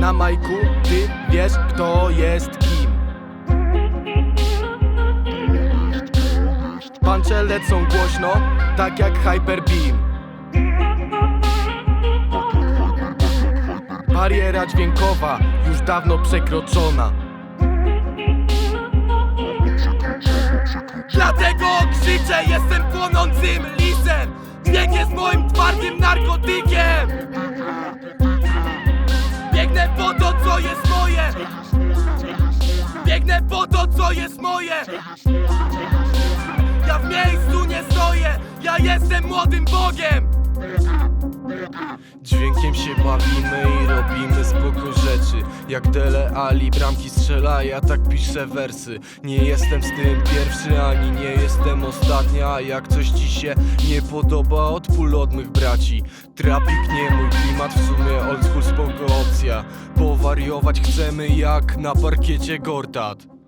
na majku, ty wiesz kto jest kim. Pancze lecą głośno, tak jak Hyper Beam. Bariera dźwiękowa już dawno przekroczona. Dlatego krzyczę, jestem płonącym lisem. Dźwięk jest moim twardym narkotykiem jest moje. Biegnę po to, co jest moje. Ja w miejscu nie stoję. Ja jestem młodym Bogiem Dźwiękiem się bawimy i robimy spoko rzeczy. Jak Dele Ali bramki strzela, ja tak piszę wersy. Nie jestem z tym pierwszy, ani nie jestem ostatnia A jak coś ci się nie podoba, odpól od mych braci. Trapik nie mój klimat, w sumie old school spoko opcja. Powariować chcemy jak na parkiecie Gortat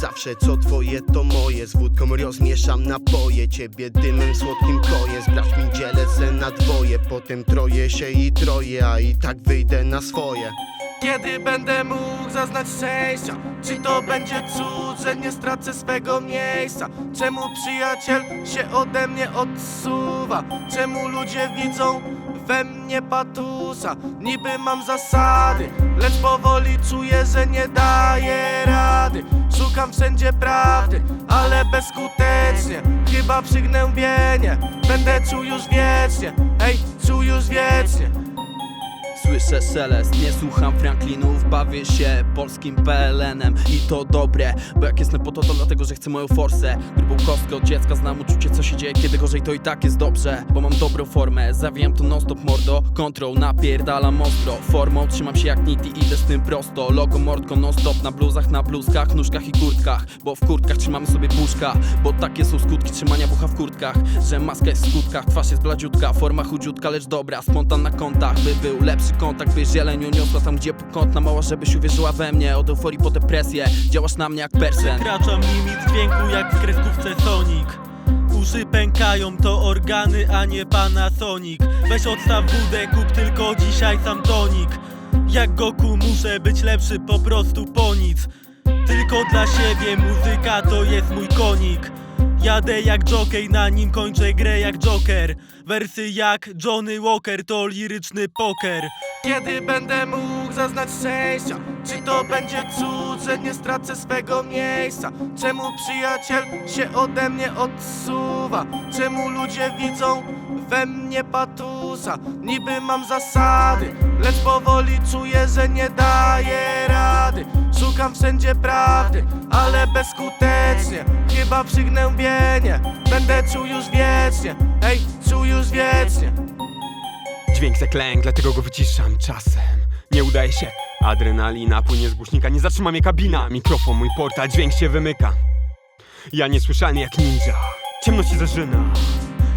zawsze Co twoje to moje, z wódką rozmieszam napoje. Ciebie dymem słodkim koję, z braćmi dzielę se na dwoje. Potem troję się i troję, a i tak wyjdę na swoje Kiedy będę mógł zaznać szczęścia? Czy to będzie cud, że nie stracę swego miejsca? Czemu przyjaciel się ode mnie odsuwa? Czemu ludzie widzą we mnie patusa? Niby mam zasady, lecz powoli czuję, że nie daję rady Szukam wszędzie prawdy, ale bezskutecznie Chyba przygnębienie, będę czuł już wiecznie Ej, czuł już wiecznie Słyszę nie słucham Franklinów Bawię się polskim PLN-em I to dobre, bo jak jestem po to, to dlatego, że chcę moją forsę. Grubą kostkę od dziecka, znam uczucie co się dzieje Kiedy gorzej to i tak jest dobrze Bo mam dobrą formę, zawijam to non stop mordo Control, napierdalam ostro. Formą trzymam się jak nit i idę z tym prosto. Logo mordko non stop na bluzach, na bluzkach, nóżkach i kurtkach Bo w kurtkach trzymamy sobie puszka Bo takie są skutki trzymania bucha w kurtkach Że maska jest w skutkach, twarz jest bladziutka Forma chudziutka, lecz dobra, spontan na kontach By był lepszy kontakt, by zieleń uniosła tam gdzie pokątna Mała, żebyś uwierzyła we mnie. Od euforii po depresję, działasz na mnie jak persen. Przekraczam limit dźwięku jak w kreskówce Sonic. Uszy pękają, to organy, a nie Panasonic. Weź odstaw wódę, kup tylko dzisiaj sam tonik. Jak Goku muszę być lepszy po prostu po nic. Tylko dla siebie muzyka to jest mój konik Jadę jak jockey, na nim kończę grę jak Joker Wersy jak Johnny Walker to liryczny poker Kiedy będę mógł zaznać szczęścia? Czy to będzie cud, że nie stracę swego miejsca? Czemu przyjaciel się ode mnie odsuwa? Czemu ludzie widzą we mnie patusa? Niby mam zasady, lecz powoli czuję, że nie daję Szukam wszędzie prawdy, ale bezskutecznie. Chyba przygnębienie, będę czuł już wiecznie. Ej, czuł już wiecznie. Dźwięk zaklęk, dlatego go wyciszam czasem. Nie udaje się. Adrenalina płynie z głośnika Nie zatrzyma mnie kabina. Mikrofon, mój portal, dźwięk się wymyka. Ja niesłyszalny jak ninja Ciemność się zażyna.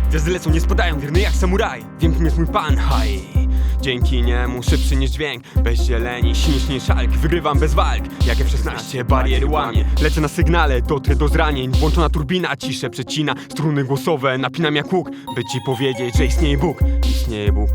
Gwiazdy lecą, nie spadają, wierny jak samuraj. Wiem kim jest mój pan, haj Dzięki niemu szybszy niż dźwięk. Bez zieleni, silniejszy niż szalk. Wygrywam bez walk, jak F-16 bariery łamie. Lecę na sygnale, dotrę do zranień. Włączona turbina, ciszę przecina. Struny głosowe, napinam jak łuk By ci powiedzieć, że istnieje Bóg. Istnieje Bóg